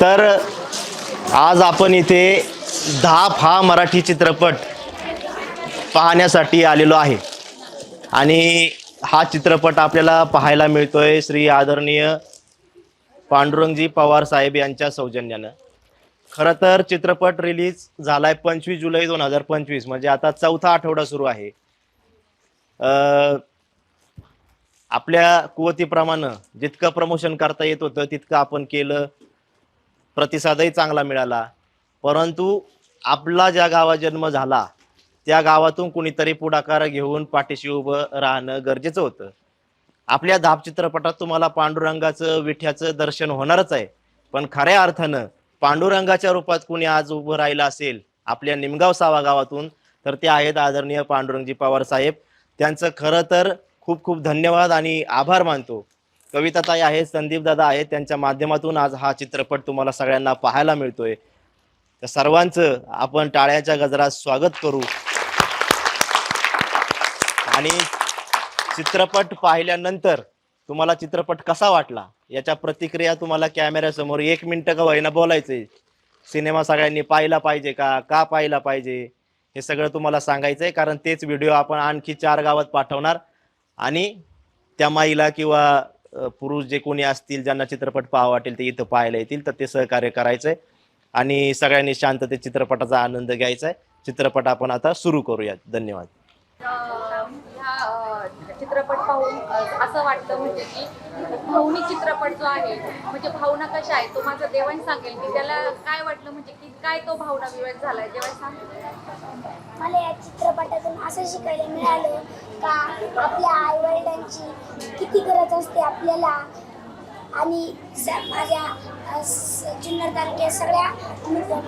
तर आज आपण इथे धाप हा मराठी चित्रपट पाहण्यासाठी आलेलो आहे. आणि हा चित्रपट आपल्याला पाहायला मिळतोय श्री आदरणीय पांडुरंगजी पवार साहेब यांच्या सौजन्यानं. खरं तर चित्रपट रिलीज झालाय पंचवीस जुलै दोन हजार पंचवीस म्हणजे आता चौथा आठवडा सुरू आहे. आपल्या कुवतीप्रमाणे जितकं प्रमोशन करता येत होतं तितकं आपण केलं. प्रतिसादही चांगला मिळाला. परंतु आपला ज्या गावात जन्म झाला त्या गावातून कुणीतरी पुढाकार घेऊन पाठीशी उभं राहणं गरजेचं होतं. आपल्या धाप चित्रपटात तुम्हाला पांडुरंगाचं विठ्याचं दर्शन होणारच आहे. पण खऱ्या अर्थानं पांडुरंगाच्या रूपात कुणी आज उभं राहिलं असेल आपल्या निमगाव सावा गावातून तर ते आहेत आदरणीय पांडुरंगजी पवार साहेब. त्यांचं खरं तर खूप खूप धन्यवाद आणि आभार मानतो. कविताताई आहेत संदीप दादा आहेत त्यांच्या माध्यमातून आज हा चित्रपट तुम्हाला सगळ्यांना पाहायला मिळतोय. तर सर्वांचं आपण टाळ्याच्या गजरात स्वागत करू. आणि चित्रपट पाहिल्यानंतर तुम्हाला चित्रपट कसा वाटला? याच्या प्रतिक्रिया तुम्हाला कॅमेऱ्यासमोर एक मिनटं का होईना बोलायचंय. सिनेमा सगळ्यांनी पाहिला पाहिजे का? का पाहिला पाहिजे? हे सगळं तुम्हाला सांगायचंय कारण तेच व्हिडिओ आपण आणखी चार गावात पाठवणार. आणि त्या माईला किंवा पुरुष जे कोणी असतील ज्यांना चित्रपट पाहावा वाटेल ते इथं पाहायला येतील तर ते सहकार्य करायचंय. आणि सगळ्यांनी शांततेत चित्रपटाचा आनंद घ्यायचा आहे चित्रपट आपण आता सुरू करूयात. धन्यवाद. चित्रपट पाहून असं वाटतं म्हणजे की भावनिक चित्रपट जो आहे म्हणजे भावना कशा आहे तो माझा देवाने सांगेल. की त्याला काय वाटलं म्हणजे की काय तो भावना विवेक झालाय? जेव्हा सांग. मला या चित्रपटातून असं शिकायला मिळालं का आपल्या आईवडिलांची किती गरज असते आपल्याला आणि माझ्या स- जुन्नर तालुक्यात सगळ्या मु-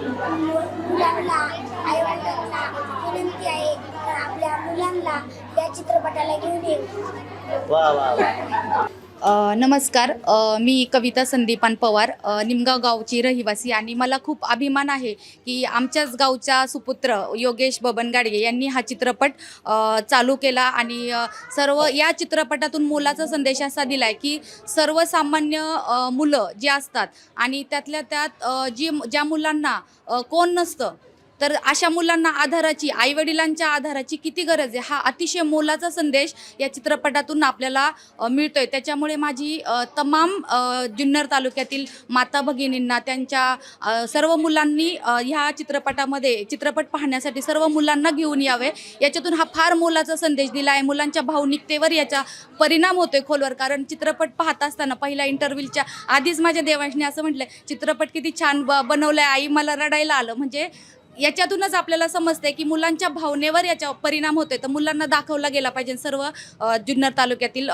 मुलांना आईवडिलांना विनंती आहे तर आपल्या मुलांना या चित्रपटाला घेऊन येऊ वा वा. नमस्कार. मी कविता संदीपान पवार निमगाव गावची रहिवासी आणि मला खूप अभिमान आहे की आमच्याच गावच्या सुपुत्र योगेश बबन गाडगे यांनी हा चित्रपट चालू केला आणि सर्व या चित्रपटातून मोलाचा संदेश असा दिला आहे की सर्वसामान्य मुलं जी असतात आणि त्यातल्या त्यात जी ज्या मुलांना कोण नसतं तर अशा मुलांना आधाराची आईवडिलांच्या आधाराची किती गरज आहे? हा अतिशय मोलाचा संदेश या चित्रपटातून आपल्याला मिळतोय. त्याच्यामुळे माझी तमाम जुन्नर तालुक्यातील माता भगिनींना त्यांच्या सर्व मुलांनी ह्या चित्रपटामध्ये चित्रपट पाहण्यासाठी सर्व मुलांना घेऊन यावे. याच्यातून हा फार मोलाचा संदेश दिला आहे मुलांच्या भावनिकतेवर याचा परिणाम होतोय खोलवर. कारण चित्रपट पाहत असताना पहिल्या इंटरव्ह्यूच्या आधीच माझ्या देवांशने असं म्हटलं चित्रपट किती छान ब बनवलाय आई मला रडायला आलं. म्हणजे याच्यातूनच आपल्याला समजते की मुलांच्या भावनेवर याचा परिणाम होतोय. तर मुलांना दाखवला गेला पाहिजे. सर्व जुन्नर तालुक्यातील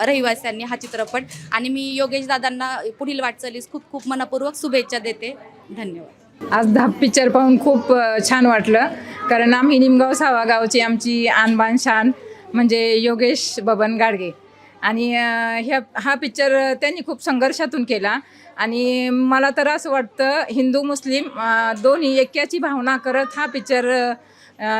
रहिवाशांनी हा चित्रपट. आणि मी योगेश दादांना पुढील वाटचालीस खूप खूप मनपूर्वक शुभेच्छा देते. धन्यवाद. आज दहा पिक्चर पाहून खूप छान वाटलं. कारण आम्ही निमगाव सावा गावची आमची आणबान शान म्हणजे योगेश बबन गाडगे. आणि ह्या हा पिक्चर त्यांनी खूप संघर्षातून केला. आणि मला तर असं वाटतं हिंदू मुस्लिम दोन्ही ऐक्याची भावना करत हा पिक्चर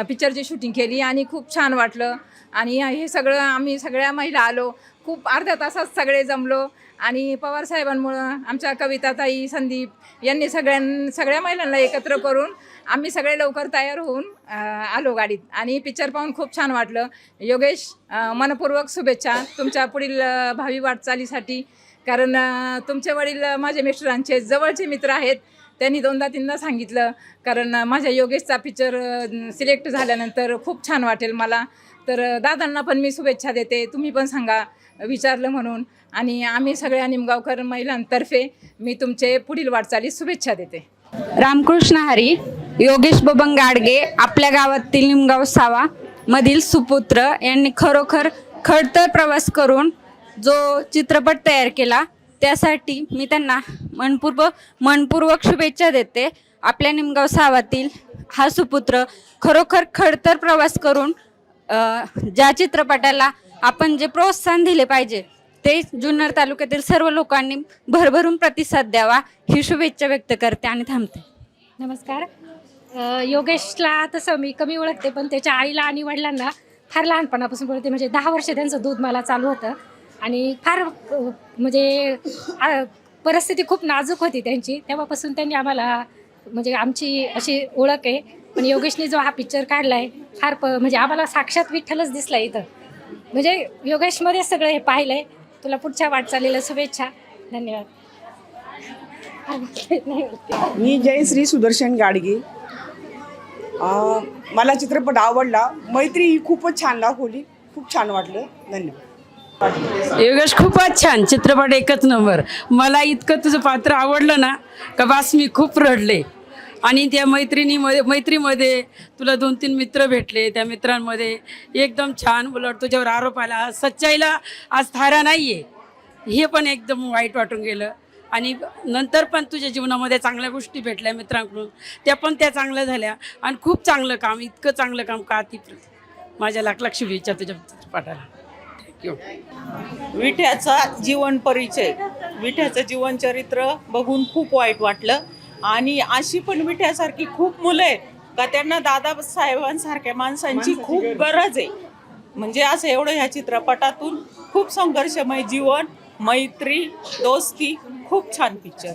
पिक्चरची शूटिंग केली आणि खूप छान वाटलं. आणि हे सगळं आम्ही सगळ्या महिला आलो. खूप अर्ध्या तासात सगळे जमलो. आणि पवार साहेबांमुळं आमच्या कविताताई संदीप यांनी सगळ्यां सगळ्या महिलांना एकत्र करून आम्ही सगळे लवकर तयार होऊन आलो गाडीत. आणि पिक्चर पाहून खूप छान वाटलं. योगेश मनपूर्वक शुभेच्छा तुमच्या पुढील भावी वाटचालीसाठी. कारण तुमचे वडील माझ्या माझे मिस्टरांचे जवळचे मित्र आहेत. त्यांनी दोनदा तीनदा सांगितलं कारण माझ्या योगेशचा पिक्चर सिलेक्ट झाल्यानंतर खूप छान वाटेल मला. तर दादांना पण मी शुभेच्छा देते. तुम्ही पण सांगा विचारलं म्हणून. आणि आम्ही सगळ्या निमगावकर महिलांतर्फे मी तुमचे पुढील वाटचालीस शुभेच्छा देते. रामकृष्ण हरी योगेश बबन गाडगे आपल्या गावातील निमगाव सावा मधील सुपुत्र यांनी खरोखर खडतर प्रवास करून जो चित्रपट तयार केला त्यासाठी मी त्यांना मनपूर्व मनपूर्वक शुभेच्छा देते. आपल्या निमगाव सावातील हा सुपुत्र खरोखर खडतर प्रवास करून ज्या चित्रपटाला आपण जे प्रोत्साहन दिले पाहिजे ते जुन्नर तालुक्यातील सर्व लोकांनी भरभरून प्रतिसाद द्यावा ही शुभेच्छा व्यक्त करते आणि थांबते. नमस्कार. योगेशला तसं मी कमी ओळखते पण त्याच्या आईला आणि वडिलांना फार लहानपणापासून बोलते म्हणजे दहा वर्ष त्यांचं दूध मला चालू होतं. आणि फार म्हणजे परिस्थिती खूप नाजूक होती त्यांची. तेव्हापासून त्यांनी आम्हाला म्हणजे आमची अशी ओळख आहे. पण योगेशने जो हा पिक्चर काढला आहे फार प म्हणजे आम्हाला साक्षात विठ्ठलच दिसला इथं. म्हणजे योगेशमध्ये सगळं हे पाहिलं आहे तुला पुढच्या वाटचालीला शुभेच्छा. धन्यवाद. मी जयश्री सुदर्शन गाडगे. मला चित्रपट आवडला. मैत्री ही खूपच छान दाखवली. खूप छान वाटलं. धन्यवाद. योगेश खूपच छान. चित्रपट एकच नंबर. मला इतकं तुझं पात्र आवडलं ना का बास मी खूप रडले. आणि त्या मैत्रिणीमध्ये मैत्रीमध्ये तुला दोन तीन मित्र भेटले. त्या मित्रांमध्ये एकदम छान उलट तुझ्यावर आरोप आला. सच्चाईला आज थारा नाही आहे हे पण एकदम वाईट वाटून गेलं. आणि नंतर पण तुझ्या जीवनामध्ये चांगल्या गोष्टी भेटल्या मित्रांकडून. त्या पण त्या चांगल्या झाल्या. आणि खूप चांगलं काम इतकं चांगलं काम का ती माझ्या लाख लाख शुभेच्छा तुझ्या चित्रपटाला थँक्यू. विठ्याचा जीवन परिचय. विठ्याचं जीवनचरित्र बघून खूप वाईट वाटलं. आणि अशी पण विठ्यासारखी खूप मुलं आहेत का त्यांना दादासाहेबांसारख्या माणसांची खूप गरज. आहे. म्हणजे असं एवढं ह्या चित्रपटातून खूप संघर्षमय जीवन मैत्री दोस्ती खूप छान पिक्चर